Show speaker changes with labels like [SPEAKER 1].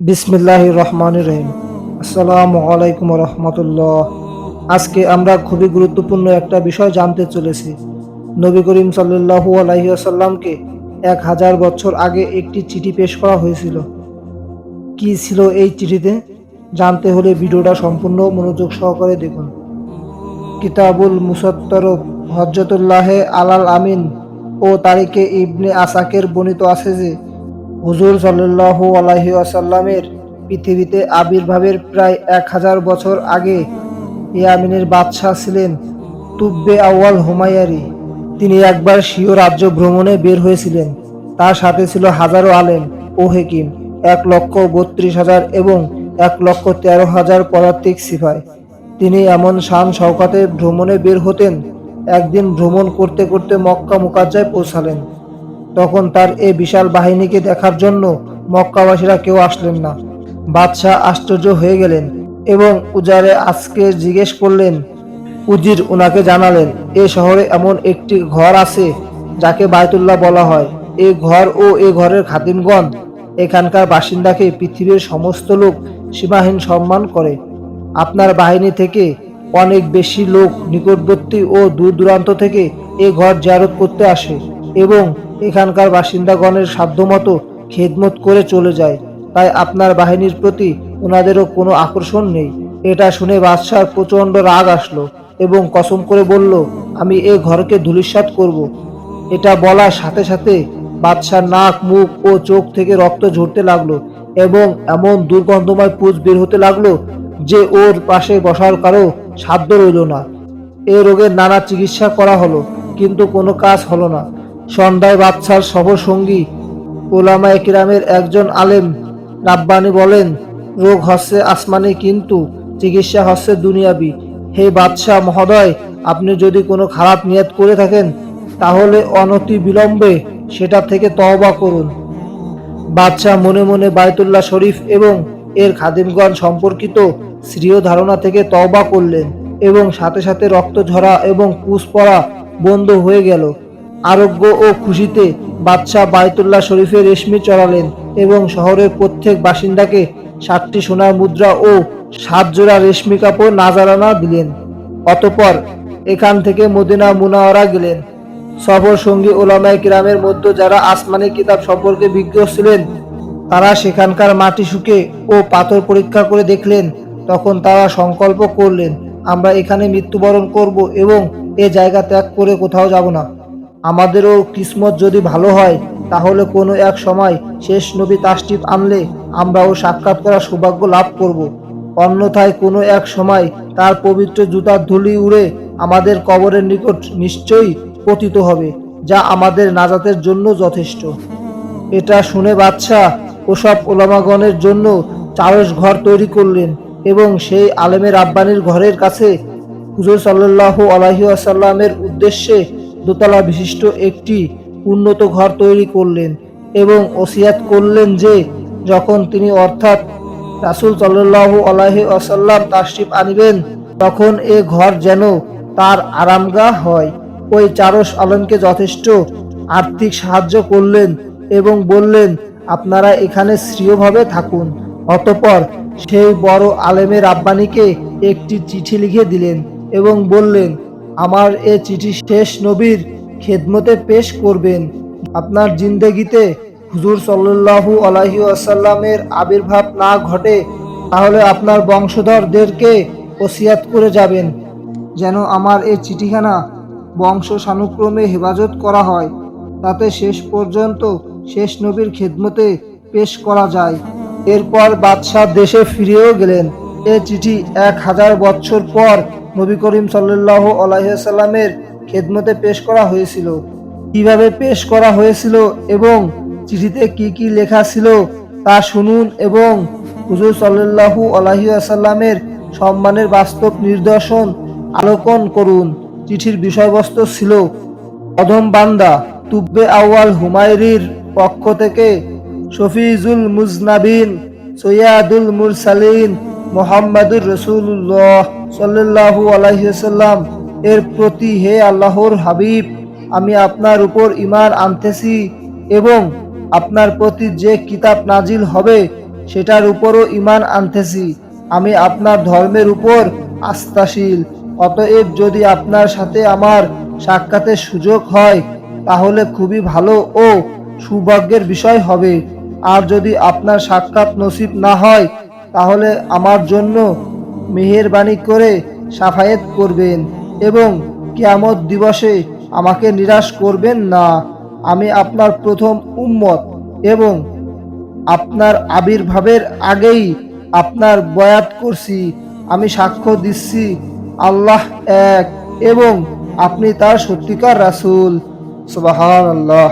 [SPEAKER 1] বিসমিল্লাহ রহমান রহিম। আসসালামু আলাইকুম রহমতুল্লাহ। আজকে আমরা খুবই গুরুত্বপূর্ণ একটা বিষয় জানতে চলেছি। নবী করিম সাল্লু আলহিহাসাল্লামকে এক হাজার বছর আগে একটি চিঠি পেশ করা হয়েছিল। কি ছিল এই চিঠিতে? জানতে হলে ভিডিওটা সম্পূর্ণ মনোযোগ সহকারে দেখুন। কিতাবুল মুসত্তরফ হজরতুল্লাহে আলাল আমিন ও তারিখে ইবনে আসাকের বর্ণিত আছে যে হুজুর সাল্লাহ আলাহি আসাল্লামের পৃথিবীতে আবির্ভাবের প্রায় এক হাজার বছর আগে ইয়ামিনের বাদশাহ ছিলেন তুব্বে আউয়াল হুমায়ারি। তিনি একবার স্বীয় রাজ্য ভ্রমণে বের হয়েছিলেন। তার সাথে ছিল হাজারো আলেম ও হেকিম, এক লক্ষ বত্রিশ হাজার এবং এক লক্ষ তেরো হাজার পদার্থিক সিপাই। তিনি এমন শান শওকাতে ভ্রমণে বের হতেন, একদিন ভ্রমণ করতে করতে মক্কা মুকাজ্জায় পৌঁছালেন। তখন তার এই বিশাল বাহিনীকে দেখার জন্য মক্কাবাসীরা কেউ আসলেন না। বাদশাহ আশ্চর্য হয়ে গেলেন এবং উজারে আজকে জিজ্ঞেস করলেন, উজির উনাকে জানালেন, এ শহরে এমন একটি ঘর আছে যাকে বায়তুল্লাহ বলা হয়। এই ঘর ও এ ঘরের খাদিমগণ এখানকার বাসিন্দাকে পৃথিবীর সমস্ত লোক সীমাহীন সম্মান করে। আপনার বাহিনী থেকে অনেক বেশি লোক নিকটবর্তী ও দূর দূরান্ত থেকে এ ঘর জারত করতে আসে এবং এখানকার বাসিন্দাগণের সাধ্যমতো খেদমত করে চলে যায়। তাই আপনার বাহিনীর প্রতি ওনাদেরও কোনো আকর্ষণ নেই। এটা শুনে বাদশার প্রচণ্ড রাগ আসলো এবং কসম করে বলল, আমি এ ঘরকে ধূলিসাৎ করব। এটা বলার সাথে সাথে বাদশার নাক, মুখ ও চোখ থেকে রক্ত ঝরতে লাগল এবং এমন দুর্গন্ধময় পুজ বের হতে লাগল যে ওর পাশে বসার কারও সাধ্য রইল না। এই রোগের নানা চিকিৎসা করা হলো, কিন্তু কোনো কাজ হলো না। সন্ধ্যায় বাচ্চার সফর সঙ্গী ওলামা কিরামের একজন আলেম রাব্বানি বলেন, রোগ হচ্ছে আসমানি, কিন্তু চিকিৎসা হচ্ছে দুনিয়াবি। হে বাদশাহ মহোদয়, আপনি যদি কোনো খারাপ নিয়ত করে থাকেন, তাহলে অনতি বিলম্বে সেটা থেকে তওবা করুন। বাদশাহ মনে মনে বায়তুল্লাহ শরীফ এবং এর খাদিমগণ সম্পর্কিত শ্রীয় ধারণা থেকে তওবা করলেন এবং সাথে সাথে রক্ত ঝরা এবং কুশ পড়া বন্ধ হয়ে গেল। আরোগ্য ও খুশিতে বাদশাহ বায়তুল্লাহ শরীফে রেশমি চড়ালেন এবং শহরের প্রত্যেক বাসিন্দাকে সাতটি সোনার মুদ্রা ও সাত জোড়া রেশমি কাপড় নাজারানা দিলেন। অতপর এখান থেকে মদিনা মুনাওয়ারা গেলেন। সফর সঙ্গী ওলামায় কিরামের মধ্যে যারা আসমানি কিতাব সম্পর্কে বিজ্ঞ ছিলেন, তারা সেখানকার মাটি শুকে ও পাথর পরীক্ষা করে দেখলেন, তখন তারা সংকল্প করলেন, আমরা এখানে মৃত্যুবরণ করব এবং এ জায়গা ত্যাগ করে কোথাও যাব না। আমাদেরও কিসমত যদি ভালো হয়, তাহলে কোনো এক সময় শেষ নবী তাসটিপ আনলে আমরাও সাক্ষাৎ করার সৌভাগ্য লাভ করব। অন্যথায় কোনো এক সময় তার পবিত্র জুতার ধুলি উড়ে আমাদের কবরের নিকট নিশ্চয়ই পতিত হবে, যা আমাদের নাজাতের জন্য যথেষ্ট। এটা শুনে বাদশাহ ওসব ওলামাগণের জন্য চারস ঘর তৈরি করলেন এবং সেই আলেমের আব্বানির ঘরের কাছে হুজুর সাল্লাহ আলহি আসাল্লামের উদ্দেশ্যে দোতলা বিশিষ্ট একটি উন্নত ঘর তৈরি করলেন এবং ওসিয়াত করলেন যে, যখন তিনি অর্থাৎ রাসুল সাল্লাহ আলাহি আসাল্লাম তাশরিফ আনিবেন, তখন এ ঘর যেন তার আরামগা হয়। ওই চারস আলমকে যথেষ্ট আর্থিক সাহায্য করলেন এবং বললেন, আপনারা এখানে শ্রীয়ভাবে থাকুন। অতপর সেই বড় আলেমের আব্বানিকে একটি চিঠি লিখে দিলেন এবং বললেন আমার এ চিঠি শেষ নবীর খেদমতে পেশ করবেন। আপনার জিন্দেগিতে হুজুর সাল্লাল্লাহু আলাইহি আসাল্লামের আবির্ভাব না ঘটে, তাহলে আপনার বংশধরদেরকে ওসিয়াত করে যাবেন। যেন আমার এই চিঠিখানা বংশ সানুক্রমে হেফাজত করা হয়, তাতে শেষ পর্যন্ত শেষ নবীর খেদমতে পেশ করা যায়। এরপর বাদশাহ দেশে ফিরেও গেলেন। এ চিঠি এক হাজার বছর পর নবী করিম সাল্লাহ আলাইসাল্লামের খেদমতে পেশ করা হয়েছিল। কীভাবে পেশ করা হয়েছিল এবং চিঠিতে কি কি লেখা ছিল তা শুনুন এবং হুজুর সাল্লাহু আলাহি আসাল্লামের সম্মানের বাস্তব নিদর্শন আলোকন করুন। চিঠির বিষয়বস্তু ছিল, অধম বান্দা তুব্বে আউয়াল হুমায়রির পক্ষ থেকে শফিজুল মুজনাবিন, সৈয়াদুল মুরসালিন মোহাম্মদুর রসুল্লাহ সাল্লাহু আলাইসাল্লাম এর প্রতি হে আল্লাহর হাবিব, আমি আপনার উপর ইমান আনতেছি এবং আপনার প্রতি যে কিতাব নাজিল হবে, সেটার উপরও ইমান আনতেছি। আমি আপনার ধর্মের উপর আস্থাশীল। অতএব যদি আপনার সাথে আমার সাক্ষাতের সুযোগ হয়, তাহলে খুবই ভালো ও সৌভাগ্যের বিষয় হবে। আর যদি আপনার সাক্ষাৎ নসিব না হয় তাহলে আমার জন্য মেহেরবানি করে সাফায়েত করবেন এবং কিয়ামত দিবসে আমাকে নিরাশ করবেন না। আমি আপনার প্রথম উম্মত এবং আপনার আবির্ভাবের আগেই আপনার বয়াত করছি। আমি সাক্ষ্য দিচ্ছি, আল্লাহ এক এবং আপনি তার সত্যিকার রাসূল। সুবহানাল্লাহ।